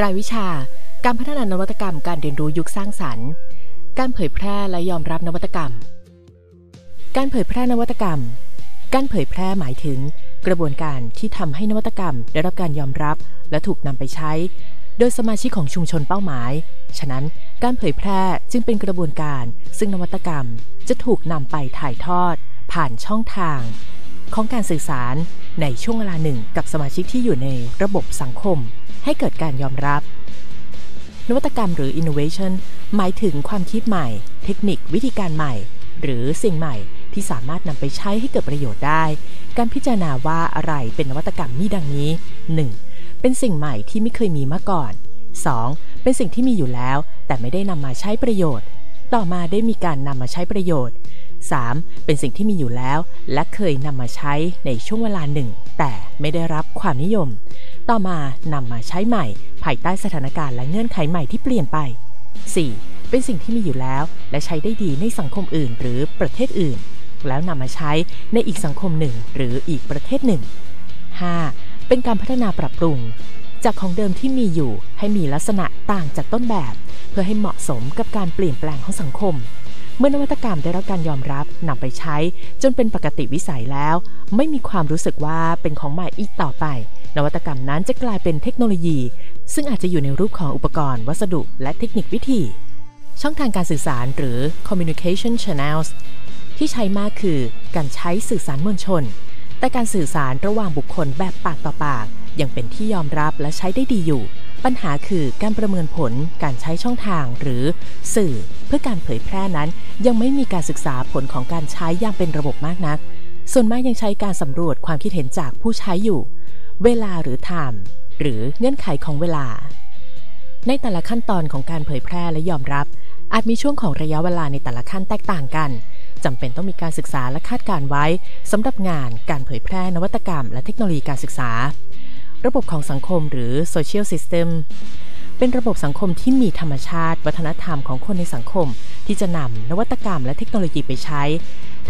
รายวิชา การพัฒนานวัตกรรม การเรียนรู้ยุคสร้างสรรค์ การเผยแพร่และยอมรับนวัตกรรม การเผยแพร่นวัตกรรม การเผยแพร่หมายถึง กระบวนการที่ทำให้นวัตกรรม ได้รับการยอมรับ และถูกนำไปใช้ โดยสมาชิกของชุมชนเป้าหมาย ฉะนั้นการเผยแพร่จึงเป็นกระบวนการ ซึ่งนวัตกรรมจะถูกนำไปถ่ายทอด ผ่านช่องทาง ของการสื่อสาร ในช่วงเวลาหนึ่งกับสมาชิกที่อยู่ในระบบสังคม ให้เกิดการยอมรับ นวัตกรรมหรือ innovation หมายถึงความคิดใหม่ เทคนิควิธีการใหม่ หรือสิ่งใหม่ที่สามารถนำไปใช้ให้เกิดประโยชน์ได้ การพิจารณาว่าอะไรเป็นนวัตกรรมมีดังนี้ 1. เป็นสิ่งใหม่ที่ไม่เคยมีมาก่อน 2. เป็นสิ่งที่มีอยู่แล้ว แต่ไม่ได้นำมาใช้ประโยชน์ ต่อมาได้มีการนำมาใช้ประโยชน์ 3. เป็นสิ่งที่มีอยู่แล้ว และเคยนำมาใช้ในช่วงเวลาหนึ่ง แต่ไม่ได้รับความนิยม ต่อมานำมาใช้ใหม่ ภายใต้สถานการณ์และเงื่อนไขใหม่ที่เปลี่ยนไป 4. เป็นสิ่งที่มีอยู่แล้ว และใช้ได้ดีในสังคมอื่น หรือประเทศอื่น แล้วนำมาใช้ในอีกสังคมหนึ่ง หรืออีกประเทศหนึ่ง 5. เป็นการพัฒนาปรับปรุง จากของเดิมที่มีอยู่ให้มีลักษณะต่างจากต้นแบบ เพื่อให้เหมาะสมกับการเปลี่ยนแปลงของสังคม เมื่อนวัตกรรมได้รับการยอมรับนำไปใช้ จนเป็นปกติวิสัยแล้ว ไม่มีความรู้สึกว่าเป็นของใหม่อีกต่อไป นวัตกรรมนั้นจะกลายเป็นเทคโนโลยี ซึ่งอาจจะอยู่ในรูปของอุปกรณ์ วัสดุ และเทคนิควิธี ช่องทางการสื่อสารหรือ communication channels ที่ใช้มากคือการใช้สื่อสารมวลชน แต่การสื่อสารระหว่างบุคคลแบบปากต่อปาก ยังเป็นที่ยอมรับและใช้ได้ดีอยู่ ปัญหาคือการประเมินผลการใช้ช่องทางหรือสื่อเพื่อการเผยแพร่นั้น ยังไม่มีการศึกษาผลของการใช้อย่างเป็นระบบมากนัก ส่วนมากยังใช้การสำรวจความคิดเห็นจากผู้ใช้อยู่ เวลาหรือ time หรือเงื่อนไขของเวลา ในแต่ละขั้นตอนของการเผยแพร่และยอมรับอาจมีช่วงของระยะเวลาในแต่ละขั้นแตกต่างกัน จำเป็นต้องมีการศึกษาและคาดการไว้สำหรับงานการเผยแพร่นวัตกรรม และเทคโนโลยีการศึกษา ระบบของสังคมหรือ social system เป็นระบบสังคมที่มีธรรมชาติ วัฒนธรรมของคนในสังคม ที่จะนำนวัตกรรมและเทคโนโลยีไปใช้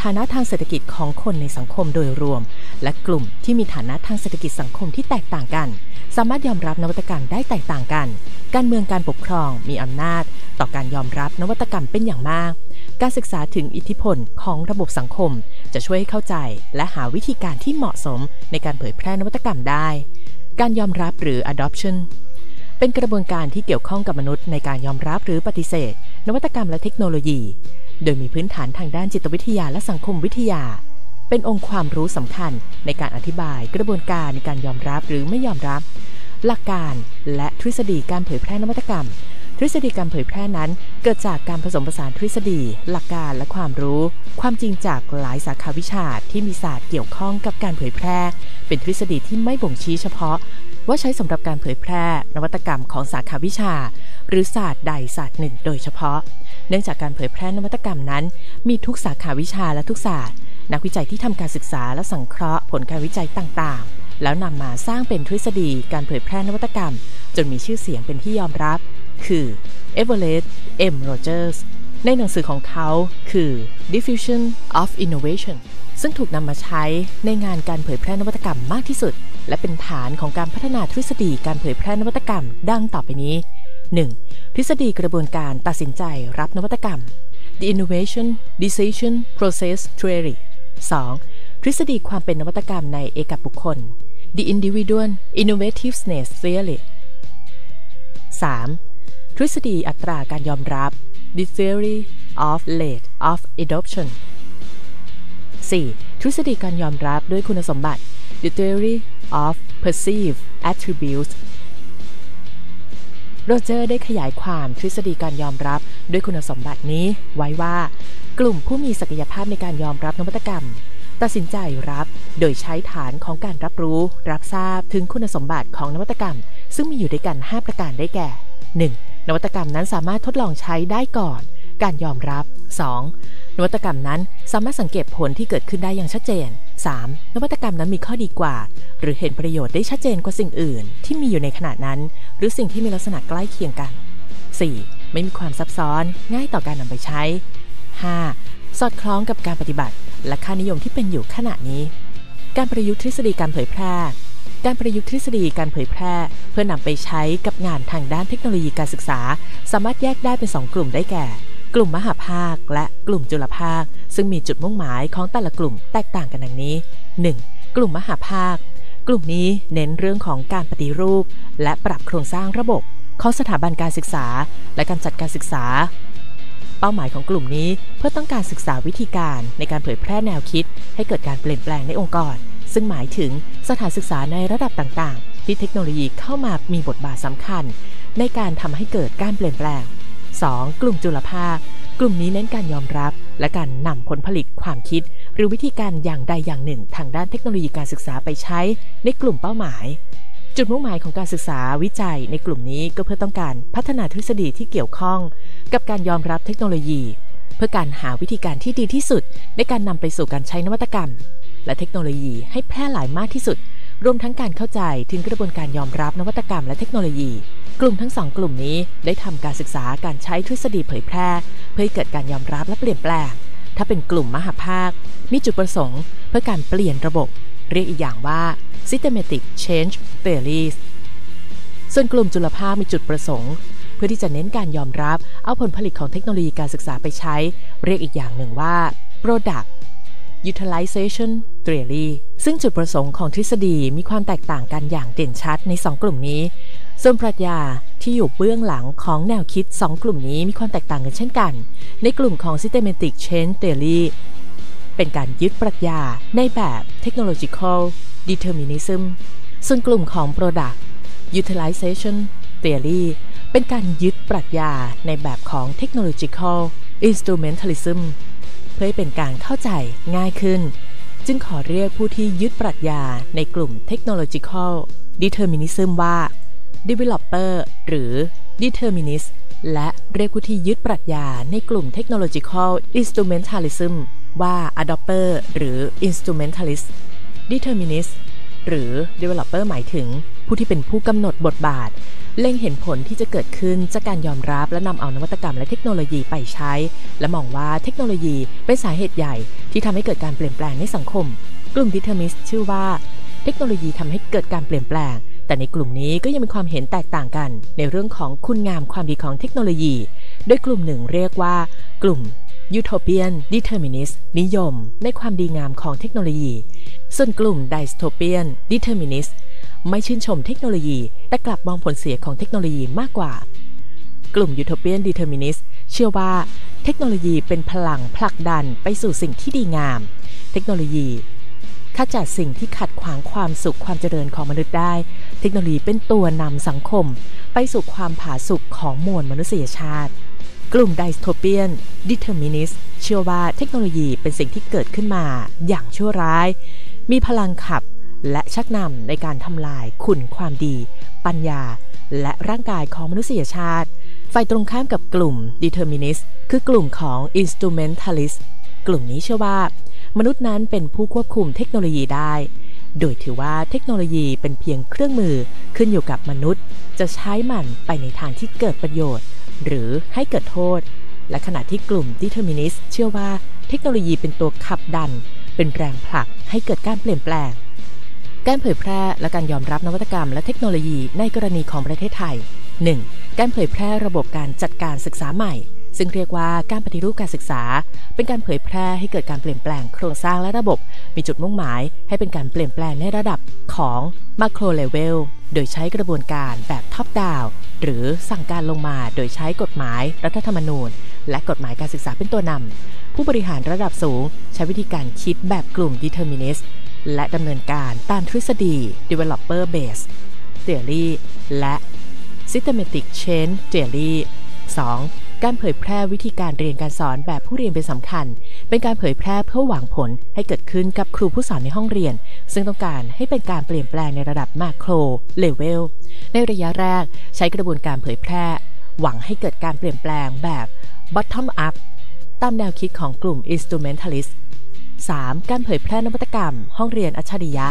ฐานะทางเศรษฐกิจของคนในสังคมโดยรวม และกลุ่มที่มีฐานะทางเศรษฐกิจสังคมที่แตกต่างกัน สามารถยอมรับนวัตกรรมได้แตกต่างกัน การเมืองการปกครองมีอำนาจ ต่อการยอมรับนวัตกรรมเป็นอย่างมาก การศึกษาถึงอิทธิพลของระบบสังคม จะช่วยให้เข้าใจและหาวิธีการที่เหมาะสมในการเผยแพร่นวัตกรรมได้ การยอมรับหรือ adoption เป็นกระบวนการที่เกี่ยวข้องกับมนุษย์ในการยอมรับหรือปฏิเสธ นวัตกรรมและเทคโนโลยี โดยมีพื้นฐานทางด้านจิตวิทยาและสังคมวิทยา เป็นองค์ความรู้สำคัญในการอธิบายกระบวนการในการยอมรับหรือไม่ยอมรับ หลักการและทฤษฎีการเผยแพร่นวัตกรรม ทฤษฎีการเผยแพร่นั้นเกิดจากการผสมผสานทฤษฎี หลักการและความรู้ ความจริงจากหลายสาขาวิชาที่มีศาสตร์เกี่ยวข้องกับการเผยแพร่ เป็นทฤษฎีที่ไม่บ่งชี้เฉพาะ ว่าใช้สำหรับการเผยแพร่ นวัตกรรมของสาขาวิชา หรือศาสตร์ใดศาสตร์หนึ่ง โดยเฉพาะ เนื่องจากการเผยแพร่นวัตกรรมนั้น มีทุกสาขาวิชาและทุกศาสตร์ นักวิจัยที่ทำการศึกษาและสังเคราะห์ผลการวิจัยต่างๆ แล้วนำมาสร้างเป็นทฤษฎีการเผยแพร่นวัตกรรม จนมีชื่อเสียงเป็นที่ยอมรับ คือ Everett M. Rogers ในหนังสือของเขาคือ Diffusion of Innovation ซึ่งถูกนำมาใช้ในงานการเผยแพร่นวัตกรรมมากที่สุด และเป็นฐานของการพัฒนาทฤษฎีการเผยแพร่นวัตกรรม ดังต่อไปนี้ 1. ทฤษฎีกระบวนการตัดสินใจรับนวัตกรรม The Innovation Decision Process Theory 2. ทฤษฎีความเป็นนวัตกรรมในเอกบุคคล The Individual Innovativeness Theory 3. ทฤษฎีอัตราการยอมรับ The Theory of Rate of Adoption 4. ทฤษฎีการยอมรับด้วยคุณสมบัติ The Theory of Perceived Attributes โรเจอร์ได้ขยายความทฤษฎีการยอมรับด้วยคุณสมบัตินี้ไว้ว่า กลุ่มผู้มีศักยภาพในการยอมรับนวัตกรรม ตัดสินใจรับโดยใช้ฐานของการรับรู้ รับทราบถึงคุณสมบัติของนวัตกรรม ซึ่งมีอยู่ด้วยกัน 5 ประการได้แก่ 1. นวัตกรรมนั้นสามารถทดลองใช้ได้ก่อน การยอมรับ 2. นวัตกรรมนั้นสามารถสังเกตผลที่เกิดขึ้นได้อย่างชัดเจน 3. นวัตกรรมนั้นมีข้อดีกว่า หรือเห็นประโยชน์ได้ชัดเจนกว่าสิ่งอื่น ที่มีอยู่ในขณะนั้น หรือสิ่งที่มีลักษณะใกล้เคียงกัน 4. ไม่มีความซับซ้อน ง่ายต่อการนำไปใช้ 5. สอดคล้องกับการปฏิบัติ และค่านิยมที่เป็นอยู่ขณะนี้ การประยุกต์ทฤษฎีการเผยแพร่ การประยุกต์ทฤษฎีการเผยแพร่ เพื่อนำไปใช้กับงานทางด้านเทคโนโลยีการศึกษา สามารถแยกได้เป็น 2 กลุ่มได้แก่ กลุ่มมหาภาค และกลุ่มจุลภาค ซึ่งมีจุดมุ่งหมายของแต่ละกลุ่มแตกต่างกันดังนี้ 1. กลุ่มมหาภาค กลุ่มนี้เน้นเรื่องของการปฏิรูป และปรับโครงสร้างระบบของสถาบันการศึกษา และการจัดการศึกษา เป้าหมายของกลุ่มนี้เพื่อต้องการศึกษาวิธีการในการเผยแพร่แนวคิด ให้เกิดการเปลี่ยนแปลงในองค์กร ซึ่งหมายถึงสถานศึกษาในระดับต่างๆ ที่เทคโนโลยีเข้ามามีบทบาทสำคัญ ในการทำให้เกิดการเปลี่ยนแปลง 2. กลุ่มจุลภาค กลุ่มนี้เน้นการยอมรับ และการนำผลผลิตความคิด หรือวิธีการอย่างใดอย่างหนึ่ง ทางด้านเทคโนโลยีการศึกษาไปใช้ ในกลุ่มเป้าหมาย จุดมุ่งหมายของการศึกษาวิจัยในกลุ่มนี้ก็เพื่อต้องการพัฒนาทฤษฎีที่เกี่ยวข้อง กับการยอมรับเทคโนโลยี เพื่อการหาวิธีการที่ดีที่สุด ในการนำไปสู่การใช้นวัตกรรม และเทคโนโลยีให้แพร่หลายมากที่สุด รวมทั้งการเข้าใจถึงกระบวนการยอมรับนวัตกรรมและเทคโนโลยี กลุ่มทั้งสองกลุ่มนี้ได้ทำการศึกษาการใช้ทฤษฎีเผยแพร่ เพื่อให้เกิดการยอมรับและเปลี่ยนแปลง ถ้าเป็นกลุ่มมหาภาค มีจุดประสงค์ เพื่อการเปลี่ยนระบบ เรียกอีกอย่างว่า systematic change theories ส่วนกลุ่มจุลภาคมีจุดประสงค์ เพื่อที่จะเน้นการยอมรับ เอาผลผลิตของเทคโนโลยีการศึกษาไปใช้ เรียกอีกอย่างหนึ่งว่า product utilization theory ซึ่งจุดประสงค์ของทฤษฎีมีความแตกต่างกันอย่างเด่นชัดใน 2 กลุ่มนี้ ส่วนปรัชญาที่อยู่เบื้องหลังของแนวคิด 2 กลุ่มนี้มีความแตกต่างกันเช่นกัน ในกลุ่มของ systematic change theory เป็นการยึดปรัชญาในแบบ technological determinism ส่วนกลุ่มของ product utilization theory เป็นการยึดปรัชญาในแบบของ technological instrumentalism พื่อให้เป็นการเข้าใจง่ายขึ้น จึงขอเรียกผู้ที่ยึดปรัชญาในกลุ่ม technological determinism ว่า developer หรือ determinist และเรียกผู้ที่ยึดปรัชญาในกลุ่ม technological instrumentalism ว่า adopter หรือ instrumentalist determinist หรือ developer หมายถึงผู้ที่เป็นผู้กำหนดบทบาท เล็งเห็นผลที่จะเกิดขึ้นจากการยอมรับและนำเอานวัตกรรมและเทคโนโลยีไปใช้ และมองว่าเทคโนโลยีเป็นสาเหตุใหญ่ที่ทำให้เกิดการเปลี่ยนแปลงในสังคม กลุ่ม determinist ชื่อว่า เทคโนโลยีทำให้เกิดการเปลี่ยนแปลง แต่ในกลุ่มนี้ก็ยังมีความเห็นแตกต่างกัน ในเรื่องของคุณงามความดีของเทคโนโลยี โดยกลุ่มหนึ่งเรียกว่า กลุ่ม Utopian Determinist นิสนิยม ในความดีงามของเทคโนโลยี ส่วนกลุ่ม Dystopian Determinist ไม่ชื่นชมเทคโนโลยี แต่กลับมองผลเสียของเทคโนโลยีมากกว่า กลุ่ม Utopian Determinist เชื่อว่าเทคโนโลยีเป็นพลังผลักดันไปสู่สิ่งที่ดีงาม เทคโนโลยีขจัดสิ่งที่ขัดขวางความสุขความเจริญของมนุษย์ได้ เทคโนโลยีเป็นตัวนำสังคม ไปสู่ความผาสุกของมวลมนุษยชาติ กลุ่ม Dystopian Determinist เชื่อว่าเทคโนโลยีเป็นสิ่งที่เกิดขึ้นมาอย่างชั่วร้าย มีพลังขับ และชักนำในการทำลายคุณความดี ปัญญา และร่างกายของมนุษยชาติ ฝ่ายตรงข้ามกับกลุ่ม Determinist คือกลุ่มของ Instrumentalist กลุ่มนี้เชื่อว่า มนุษย์นั้นเป็นผู้ควบคุมเทคโนโลยีได้ โดยถือว่าเทคโนโลยีเป็นเพียงเครื่องมือขึ้นอยู่กับมนุษย์ จะใช้มันไปในทางที่เกิดประโยชน์ หรือให้เกิดโทษ และขณะที่กลุ่ม Determinist เชื่อว่าเทคโนโลยีเป็นตัวขับดัน เป็นแรงผลักให้เกิดการเปลี่ยนแปลง การเผยแพร่และการยอมรับนวัตกรรมและเทคโนโลยีในกรณีของประเทศไทย 1. การเผยแพร่ระบบการจัดการศึกษาใหม่ ซึ่งเรียกว่าการปฏิรูปการศึกษา เป็นการเผยแพร่ให้เกิดการเปลี่ยนแปลงโครงสร้างและระบบ มีจุดมุ่งหมายให้เป็นการเปลี่ยนแปลงในระดับของมาโครเลเวลโดยใช้กระบวนการแบบท็อปดาวหรือสั่งการลงมาโดยใช้กฎหมายรัฐธรรมนูญ และกฎหมายการศึกษาเป็นตัวนำผู้บริหารระดับสูง ใช้วิธีการคิดแบบกลุ่ม determinist และดำเนินการตามทฤษฎี developer base theory และ systematic change theory 2. การเผยแพร่วิธีการเรียนการสอนแบบผู้เรียนเป็นสำคัญ เป็นการเผยแพร่เพื่อหวังผลให้เกิดขึ้นกับครูผู้สอนในห้องเรียน ซึ่งต้องการให้เป็นการเปลี่ยนแปลงในระดับมาโครเลเวล ในระยะแรกใช้กระบวนการเผยแพร่ หวังให้เกิดการเปลี่ยนแปลงแบบ bottom up ตามแนวคิดของกลุ่ม instrumentalist 3. การเผยแพร่นวัตกรรม ห้องเรียนอัจฉริยะ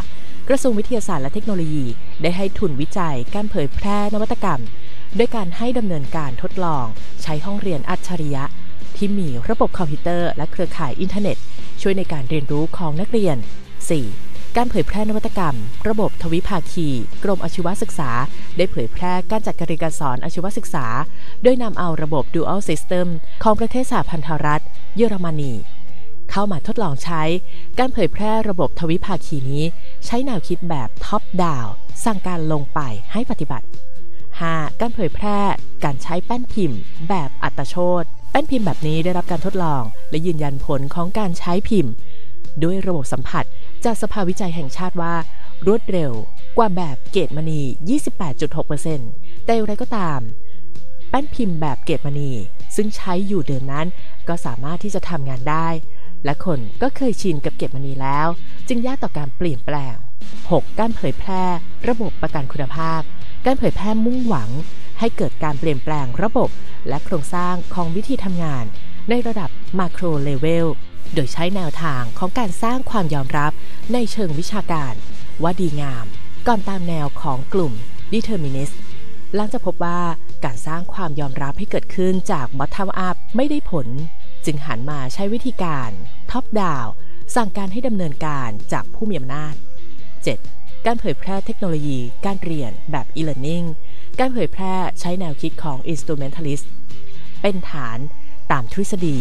กระทรวงวิทยาศาสตร์และเทคโนโลยี ได้ให้ทุนวิจัย การเผยแพร่นวัตกรรมด้วยการให้ดำเนินการทดลอง ใช้ห้องเรียนอัจฉริยะ ที่มีระบบคอมพิวเตอร์ และเครือข่ายอินเทอร์เน็ต ช่วยในการเรียนรู้ของนักเรียน 4. การเผยแพร่นวัตกรรม ระบบทวิภาคี กรมอาชีวศึกษา ได้เผยแพร่การจัดการเรียนการสอนอาชีวศึกษา โดยนำเอาระบบ Dual System ของประเทศสหพันธรัฐ เยอรมนี เข้ามาทดลองใช้ การเผยแพร่ระบบทวิภาคีนี้ ใช้แนวคิดแบบท็อปดาวสั่งการลงไปให้ปฏิบัติ 5. การเผยแพร่การใช้แป้นพิมพ์ แบบอัตโชตแป้นพิมพ์แบบนี้ได้รับการทดลอง และยืนยันผลของการใช้พิมพ์ ด้วยระบบสัมผัส จากสภาวิจัยแห่งชาติว่า รวดเร็วกว่าแบบเกตมณี 28.6%แต่อย่างไรก็ตาม แป้นพิมพ์แบบเกตมณี ซึ่งใช้อยู่เดิมนั้น ก็สามารถที่จะทำงานได้ และคนก็เคยชินกับเกตมณีแล้ว จึงยากต่อการเปลี่ยนแปลง 6. การเผยแพร่ ระบบประกันคุณภาพ การเผยแพร่มุ่งหวัง ให้เกิดการเปลี่ยนแปลงระบบ และโครงสร้างของวิธีทำงาน ในระดับมาโครเลเวลโดยใช้แนวทางของการสร้างความยอมรับในเชิงวิชาการ ว่าดีงาม ก่อนตามแนวของกลุ่ม Determinist หลังจากพบว่าการสร้างความยอมรับให้เกิดขึ้นจาก Bottom Up ไม่ได้ผล จึงหันมาใช้วิธีการ Top Down สั่งการให้ดำเนินการจากผู้มีอำนาจ 7. การเผยแพร่เทคโนโลยีการเรียนแบบ e-learning การเผยแพร่ใช้แนวคิดของ instrumentalist เป็นฐานตามทฤษฎี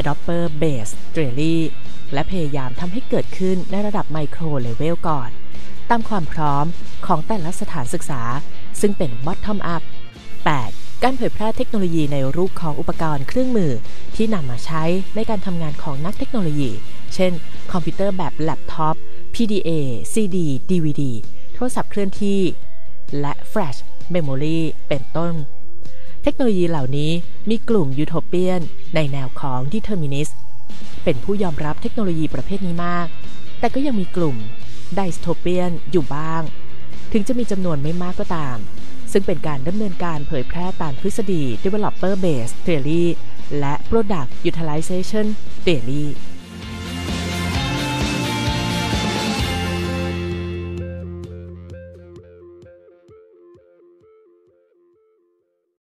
adopter based theory และพยายามทำให้เกิดขึ้นในระดับไมโครเลเวลก่อน ตามความพร้อมของแต่ละสถานศึกษา ซึ่งเป็น bottom up การเผยแพร่เทคโนโลยีในรูปของอุปกรณ์เครื่องมือ ที่นำมาใช้ในการทำงานของนักเทคโนโลยี เช่น คอมพิวเตอร์แบบแล็ปท็อป PDA CD DVD โทรศัพท์เคลื่อนที่ และ Flash Memory เป็นต้น เทคโนโลยีเหล่านี้มีกลุ่มยูโทเปียน ในแนวของ Determinist เป็นผู้ยอมรับเทคโนโลยีประเภทนี้มาก แต่ก็ยังมีกลุ่ม Dystopian อยู่บ้าง ถึงจะมีจำนวนไม่มากก็ตาม ซึ่งเป็นการดำเนินการเผยแพร่ตามทฤษฎี Developer Based Theory และ Product Utilization Theory